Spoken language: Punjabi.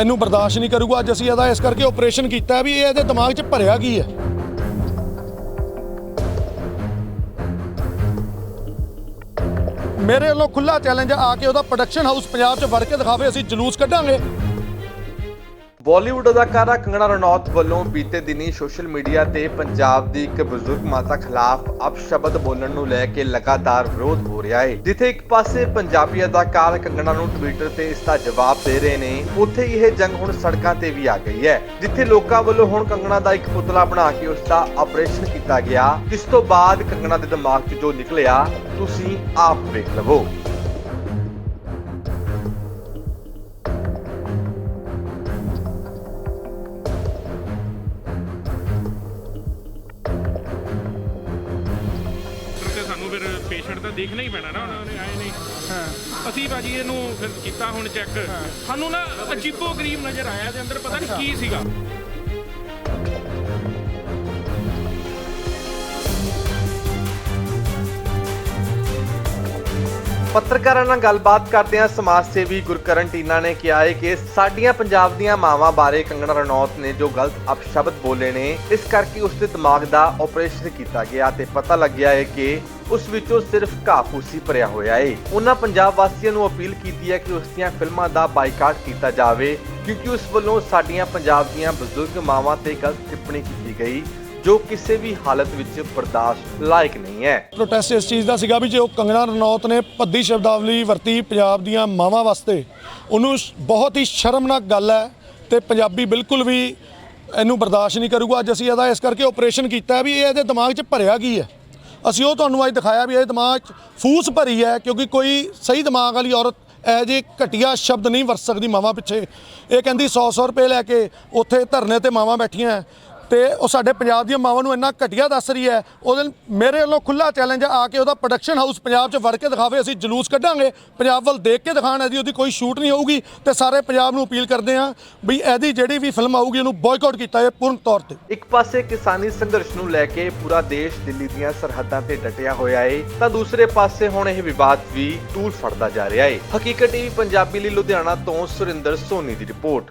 ਇਹਨੂੰ ਬਰਦਾਸ਼ਤ ਨਹੀਂ ਕਰੂਗਾ। ਅੱਜ ਅਸੀਂ ਇਹਦਾ ਇਸ ਕਰਕੇ ਆਪਰੇਸ਼ਨ ਕੀਤਾ ਵੀ ਇਹ ਇਹਦੇ ਦਿਮਾਗ 'ਚ ਭਰਿਆ ਕੀ ਹੈ? ਮੇਰੇ ਵੱਲੋਂ ਖੁੱਲਾ ਚੈਲੰਜ ਆ ਕੇ ਉਹਦਾ ਪ੍ਰੋਡਕਸ਼ਨ ਹਾਊਸ ਪੰਜਾਬ 'ਚ ਵੜ ਕੇ ਦਿਖਾਵੇ, ਅਸੀਂ ਜਲੂਸ ਕੱਢਾਂਗੇ। ਬਾਲੀਵੁੱਡ ਅਦਾਕਾਰਾ ਕੰਗਣਾ ਰਣੌਤ ਵੱਲੋਂ ਬੀਤੇ ਦਿਨੀ ਸੋਸ਼ਲ ਮੀਡੀਆ ਤੇ ਪੰਜਾਬ ਦੀ ਇੱਕ ਬਜ਼ੁਰਗ ਮਾਤਾ ਖਿਲਾਫ ਅਪਸ਼ਬਦ ਬੋਲਣ ਨੂੰ ਲੈ ਕੇ ਲਗਾਤਾਰ ਵਿਰੋਧ ਹੋ ਰਿਹਾ ਹੈ। ਜਿੱਥੇ ਇੱਕ ਪਾਸੇ ਪੰਜਾਬੀ ਅਦਾਕਾਰ ਕੰਗਣਾ ਨੂੰ ਟਵਿੱਟਰ ਤੇ ਇਸ ਦਾ ਜਵਾਬ ਦੇ ਰਹੇ ਨੇ, ਉੱਥੇ ਇਹ ਜੰਗ ਹੁਣ ਸੜਕਾਂ ਤੇ ਵੀ ਆ ਗਈ ਹੈ। ਜਿੱਥੇ ਲੋਕਾਂ ਵੱਲੋਂ ਹੁਣ ਕੰਗਣਾ ਦਾ ਇੱਕ ਪੁਤਲਾ ਬਣਾ ਕੇ ਉਸ ਦਾ ਆਪਰੇਸ਼ਨ ਕੀਤਾ ਗਿਆ, ਜਿਸ ਤੋਂ ਬਾਅਦ ਕੰਗਣਾ ਦੇ ਦਿਮਾਗ 'ਚ ਜੋ ਨਿਕਲਿਆ, ਤੁਸੀਂ ਆਪ ਵੇਖ ਲਵੋ। ਸਾਨੂੰ ਫਿਰ ਪੇਸ਼ੈਂਟ ਤਾਂ ਦੇਖਣਾ ਹੀ ਪੈਣਾ ਨਾ ਉਹਨਾਂ ਨੇ ਆਏ ਨਹੀਂ। ਅਸੀਂ ਭਾਜੀ ਇਹਨੂੰ ਫਿਰ ਕੀਤਾ ਹੁਣ ਚੈੱਕ ਸਾਨੂੰ ਨਾ ਅਜੀਬੋ ਗਰੀਬ ਨਜ਼ਰ ਆਇਆ ਦੇ ਅੰਦਰ ਪਤਾ ਨਹੀਂ ਕੀ ਸੀਗਾ। ਪੱਤਰਕਾਰਾਂ ਨਾਲ ਗੱਲਬਾਤ ਕਰਦਿਆਂ ਸਮਾਜ ਸੇਵੀ ਗੁਰਕਰਨ ਟੀਨਾ ਨੇ ਕਿਹਾ ਹੈ ਕਿ ਸਾਡੀਆਂ ਪੰਜਾਬ ਦੀਆਂ ਮਾਵਾਂ ਬਾਰੇ ਕੰਗਣਾ ਰਣੌਤ ਨੇ ਜੋ ਗਲਤ ਅਪਸ਼ਬਦ ਬੋਲੇ ਨੇ ਇਸ ਕਰਕੇ ਉਸ ਦੇ ਦਿਮਾਗ ਦਾ ਆਪਰੇਸ਼ਨ ਕੀਤਾ ਗਿਆ ਤੇ ਪਤਾ ਲੱਗਿਆ ਹੈ ਕਿ ਉਸ ਵਿੱਚੋਂ ਸਿਰਫ ਕਾਫੂਸੀ ਭਰਿਆ ਹੋਇਆ ਏ। ਉਹਨਾਂ ਪੰਜਾਬ ਵਾਸੀਆਂ ਨੂੰ ਅਪੀਲ ਕੀਤੀ ਹੈ ਕਿ ਉਸ ਦੀਆਂ ਫਿਲਮਾਂ ਦਾ ਬਾਈਕਾਟ ਕੀਤਾ ਜਾਵੇ, ਕਿਉਂਕਿ ਉਸ ਵੱਲੋਂ ਸਾਡੀਆਂ ਪੰਜਾਬ ਦੀਆਂ ਬਜ਼ੁਰਗ ਮਾਵਾਂ ਤੇ ਗਲਤ ਟਿੱਪਣੀ ਕੀਤੀ ਗਈ, ਜੋ ਕਿਸੇ ਵੀ ਹਾਲਤ ਵਿੱਚ ਬਰਦਾਸ਼ਤ ਲਾਇਕ ਨਹੀਂ ਹੈ। ਪ੍ਰੋਟੈਸਟ ਇਸ ਚੀਜ਼ ਦਾ ਸੀਗਾ ਵੀ ਜੇ ਉਹ ਕੰਗਣਾ ਰਣੌਤ ਨੇ ਭੱਦੀ ਸ਼ਬਦਾਵਲੀ ਵਰਤੀ ਪੰਜਾਬ ਦੀਆਂ ਮਾਵਾਂ ਵਾਸਤੇ, ਉਹਨੂੰ ਬਹੁਤ ਹੀ ਸ਼ਰਮਨਾਕ ਗੱਲ ਹੈ ਤੇ ਪੰਜਾਬੀ ਬਿਲਕੁਲ ਵੀ ਇਹਨੂੰ ਬਰਦਾਸ਼ਤ ਨਹੀਂ ਕਰੂਗਾ। ਅੱਜ ਅਸੀਂ ਇਹਦਾ ਇਸ ਕਰਕੇ ਆਪਰੇਸ਼ਨ ਕੀਤਾ ਵੀ ਇਹ ਇਹਦੇ ਦਿਮਾਗ 'ਚ ਭਰਿਆ ਕੀ ਹੈ? ਅਸੀਂ ਉਹ ਤੁਹਾਨੂੰ ਅੱਜ ਦਿਖਾਇਆ ਵੀ ਇਹ ਦਿਮਾਗ 'ਚ ਫੂਸ ਭਰੀ ਹੈ, ਕਿਉਂਕਿ ਕੋਈ ਸਹੀ ਦਿਮਾਗ ਵਾਲੀ ਔਰਤ ਇਹ ਜੇ ਘਟੀਆ ਸ਼ਬਦ ਨਹੀਂ ਵਰਤ ਸਕਦੀ ਮਾਵਾਂ ਪਿੱਛੇ ਇਹ ਕਹਿੰਦੀ 100-100 ਰੁਪਏ ਲੈ ਕੇ ਉੱਥੇ ਧਰਨੇ ਤੇ ਮਾਵਾਂ ਬੈਠੀਆਂ ਹੈ। ਤੇ ਉਹ ਸਾਡੇ ਪੰਜਾਬ ਦੀਆਂ ਮਾਵਾਂ ਨੂੰ ਇੰਨਾ ਘਟੀਆ ਦੱਸ ਰਹੀ ਹੈ। ਉਹਦੇ ਮੇਰੇ ਵੱਲੋਂ ਖੁੱਲਾ ਚੈਲੰਜ ਆ ਕੇ ਉਹਦਾ ਪ੍ਰੋਡਕਸ਼ਨ ਹਾਊਸ ਪੰਜਾਬ 'ਚ ਵੜ ਕੇ ਦਿਖਾਵੇ, ਅਸੀਂ ਜਲੂਸ ਕੱਢਾਂਗੇ। ਪੰਜਾਬ ਵੱਲ ਦੇਖ ਕੇ ਦਿਖਾਣ ਇਹਦੀ ਉਹਦੀ ਕੋਈ ਸ਼ੂਟ ਨਹੀਂ ਹੋਊਗੀ ਤੇ ਸਾਰੇ ਪੰਜਾਬ ਨੂੰ ਅਪੀਲ ਕਰਦੇ ਹਾਂ ਵੀ ਇਹਦੀ ਜਿਹੜੀ ਵੀ ਫਿਲਮ ਆਊਗੀ ਉਹਨੂੰ ਬਾਇਕਾਟ ਕੀਤਾ ਜਾਏ ਪੂਰਨ ਤੌਰ ਤੇ। ਇੱਕ ਪਾਸੇ ਕਿਸਾਨੀ ਸੰਘਰਸ਼ ਨੂੰ ਲੈ ਕੇ ਪੂਰਾ ਦੇਸ਼ ਦਿੱਲੀ ਦੀਆਂ ਸਰਹੱਦਾਂ ਤੇ ਡਟਿਆ ਹੋਇਆ ਏ, ਤਾਂ ਦੂਸਰੇ ਪਾਸੇ ਹੁਣ ਇਹ ਵਿਵਾਦ ਵੀ ਤੂਲ ਫੜਦਾ ਜਾ ਰਿਹਾ ਏ। ਹਕੀਕਤ ਟੀਵੀ ਪੰਜਾਬੀ ਲਈ ਲੁਧਿਆਣਾ ਤੋਂ ਸੁਰਿੰਦਰ ਸੋਨੀ ਦੀ ਰਿਪੋਰਟ।